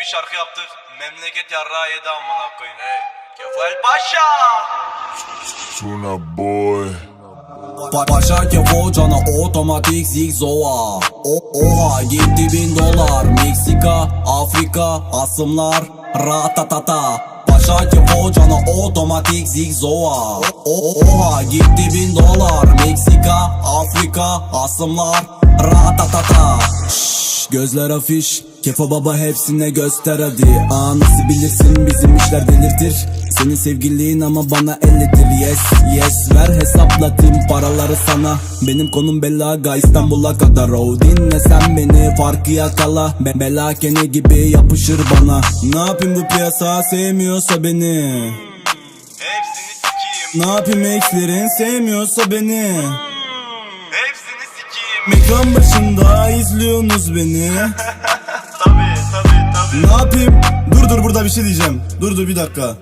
bir şarkı yaptık. Memleket yarrağı yedi amına koyayım. Hey. Kemal Paşa. Tuna boy. Pa Paşa kefo cana otomatik zigzova o Oha gitti bin dolar Meksika, Afrika, asımlar Ratatata Paşa kefo cana otomatik zigzova o Oha gitti bin dolar Meksika, Afrika, asımlar Ratatata Gözler afiş Kefo baba hepsine göster hadi. Aa nasıl bilirsin bizim işler delirtir. Senin sevgiliğin ama bana elletir Yes yes ver hesaplatayım paraları sana. Benim konum Belaga İstanbul'a kadar. O Dinle sen beni farkı yakala. Be Belakene gibi yapışır bana. Ne yapayım bu piyasa sevmiyorsa beni? Hepsini sikeyim. Ne yapayım ekslerin sevmiyorsa beni Mikron başında izliyorsunuz beni Tabii tabii tabii. Ne yapayım? Dur dur burada bir şey diyeceğim. Dur dur bir dakika.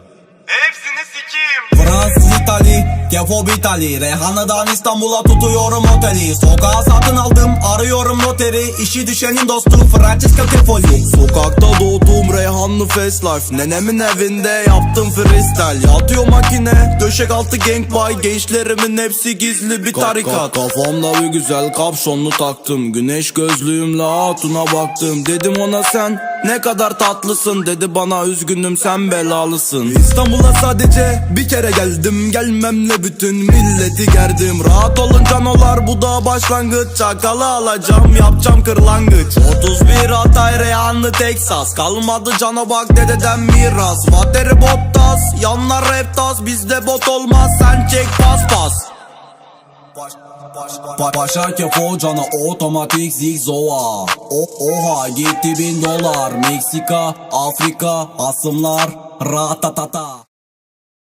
Hepsini sikeyim. Fransız İtali, Kefo Bitali Reyhan'dan İstanbul'a tutuyorum oteli Sokağa satın aldım, arıyorum noteri İşi düşenin dostu. Francesca Kefoli Sokakta doğdum Reyhanlı fast life. Nenemin evinde yaptım freestyle. Yatıyor makine, döşek altı gang boy Gençlerimin hepsi gizli bir tarikat. Kafamda bir güzel kapşonlu taktım. Güneş gözlüğümle hatuna baktım. Dedim ona sen ne kadar tatlısın. Dedi bana üzgünüm sen belalısın. İstanbul'a sadece bir kere geldim. Gelmemle bütün milleti gerdim. Rahat olun canolar bu da başlangıç. Çakalı alacağım yapacağım kırlangıç. 31 Hatay Reyhanlı Texas Kalmadı cana bak dededen miras. Vateri bottas yanlar rap tas. Bizde bot olmaz sen çek pas pas. Pa Paşa kefo cana otomatik zigzova o Oha gitti bin dolar. Meksika, Afrika, asımlar Ratatata